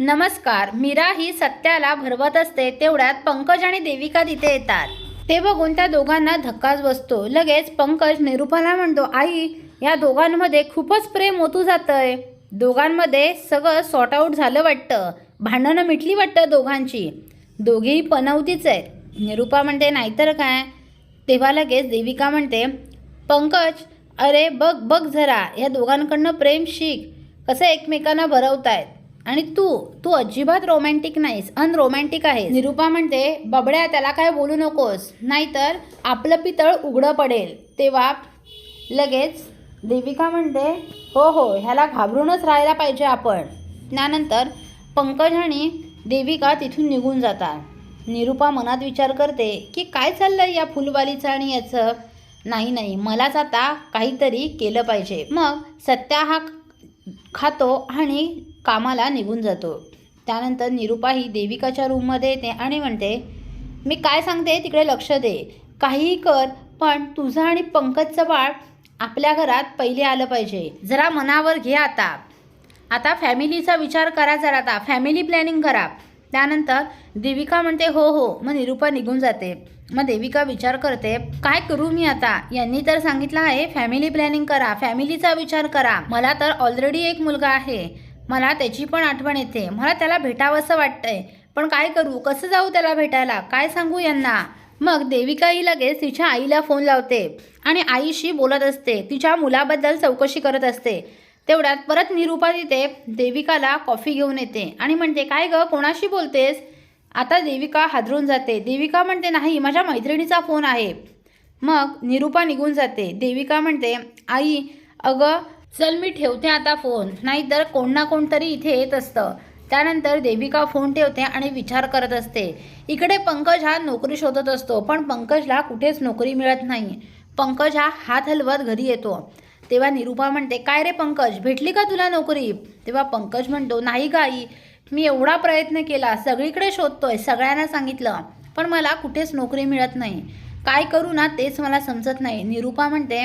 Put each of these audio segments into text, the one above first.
नमस्कार मीरा ही सत्याला भरवत असते तेवढ्यात पंकज आणि देविका तिथे येतात. ते बघून त्या दोघांना धक्काच बसतो. लगेच पंकज निरुपाला म्हणतो आई या दोघांमध्ये खूपच प्रेम हो ओतू जातंय. दोघांमध्ये सगळं सॉर्ट आऊट झालं वाटतं. भांडणं मिटली वाटतं दोघांची. दोघेही पनवतीच आहेत. निरुपा म्हणते नाहीतर काय? तेव्हा लगेच देविका म्हणते पंकज अरे बघ बघ जरा या दोघांकडनं प्रेम शिक. कसं एकमेकांना भरवतायत. आणि तू तू अजिबात रोमॅन्टिक नाहीस अनरोमॅन्टिक आहे निरुपा म्हणते बबड्या त्याला काय बोलू नकोस नाहीतर आपलं पितळ उघडं पडेल. तेव्हा लगेच देविका म्हणते हो हो ह्याला घाबरूनच राहायला पाहिजे आपण. त्यानंतर पंकज आणि देविका तिथून निघून जातात. निरुपा मनात विचार करते की काय चाललंय या फुलवालीचं आणि याचं? नाही नाही मलाच आता काहीतरी केलं पाहिजे. मग सत्या हा खातो आणि कामाला निघून जातो. त्यानंतर निरुपा ही देविकाच्या रूममध्ये येते आणि म्हणते मी काय सांगते तिकडे लक्ष दे. काहीही कर पण तुझं आणि पंकजचं बाळ आपल्या घरात पहिले आलं पाहिजे. जरा मनावर घे आता. आता फॅमिलीचा विचार करा जरा आता. फॅमिली प्लॅनिंग करा. त्यानंतर देविका म्हणते हो हो. मग निरुपा निघून जाते. मग देविका विचार करते काय करू मी आता? यांनी तर सांगितलं आहे फॅमिली प्लॅनिंग करा. फॅमिलीचा विचार करा. मला तर ऑलरेडी एक मुलगा आहे. मला त्याची पण आठवण येते. मला त्याला भेटावंसं वाटतंय. पण काय करू? कसं जाऊ त्याला भेटायला? काय सांगू यांना? मग देविका ही लगेच तिच्या आईला फोन लावते आणि आईशी बोलत असते. तिच्या मुलाबद्दल चौकशी करत असते. तेवढ्यात परत निरुपा तिथे देविकाला कॉफी घेऊन येते आणि म्हणते काय ग? कोणाशी बोलतेस? आता देविका हादरून जाते. देविका म्हणते नाही माझ्या मैत्रिणीचा फोन आहे. मग निरुपा निघून जाते. देविका म्हणते आई अगं चल मी ठेवते आता फोन. नाहीतर कोण ना कोणतरी इथे येत असतं. त्यानंतर देविका फोन ठेवते आणि विचार करत असते. इकडे पंकज हा नोकरी शोधत असतो पण पंकजला कुठेच नोकरी मिळत नाही. पंकज हा हात हलवत घरी येतो. तेव्हा निरुपा म्हणते काय रे पंकज भेटली का तुला नोकरी? तेव्हा पंकज म्हणतो नाही गाई मी एवढा प्रयत्न केला सगळीकडे शोधतोय सगळ्यांना सांगितलं पण मला कुठेच नोकरी मिळत नाही. काय करू ना तेच मला समजत नाही. निरुपा म्हणते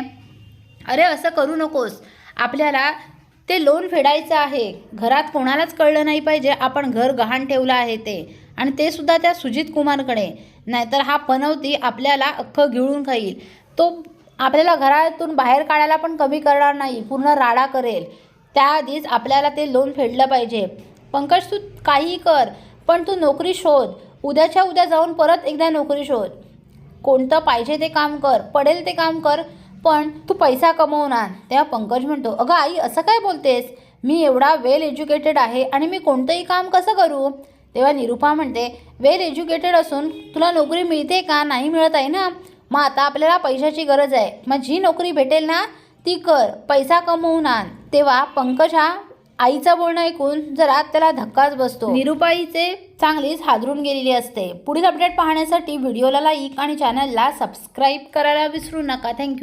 अरे असं करू नकोस. आपल्याला ते लोन फेडायचं आहे. घरात कोणालाच कळलं नाही पाहिजे. आपण घर गहाण ठेवलं आहे ते. आणि ते सुद्धा त्या सुजित कुमारकडे. नाहीतर हा पनवती आपल्याला अख्खं गिळून खाईल. तो आपल्याला घरातून बाहेर काढायला पण कमी करणार नाही. पूर्ण राडा करेल. त्याआधीच आपल्याला ते लोन फेडलं पाहिजे. पंकज तू काही कर पण तू नोकरी शोध. उद्याच्या उद्या जाऊन परत एकदा नोकरी शोध. कोणतं पाहिजे ते काम कर. पडेल ते काम कर. पण तू पैसा कमवणार तेव्हा पंकज म्हणतो अगं आई असं काय बोलतेस? मी एवढा वेल एज्युकेटेड आहे आणि मी कोणतंही काम कसं करू? तेव्हा निरुपा म्हणते वेल एज्युकेटेड असून तुला नोकरी मिळते का? नाही मिळत आहे ना? मग आता आपल्याला पैशाची गरज आहे. मग जी नोकरी भेटेल ना ती कर. पैसा कमवून आण. तेव्हा पंकज हा आईचं बोलणं ऐकून जरा त्याला धक्काच बसतो. निरुपाईचे चांगलीच हादरून गेलेली असते. पुढील अपडेट पाहण्यासाठी व्हिडिओला लाईक आणि चॅनलला सबस्क्राईब करायला विसरू नका. थँक्यू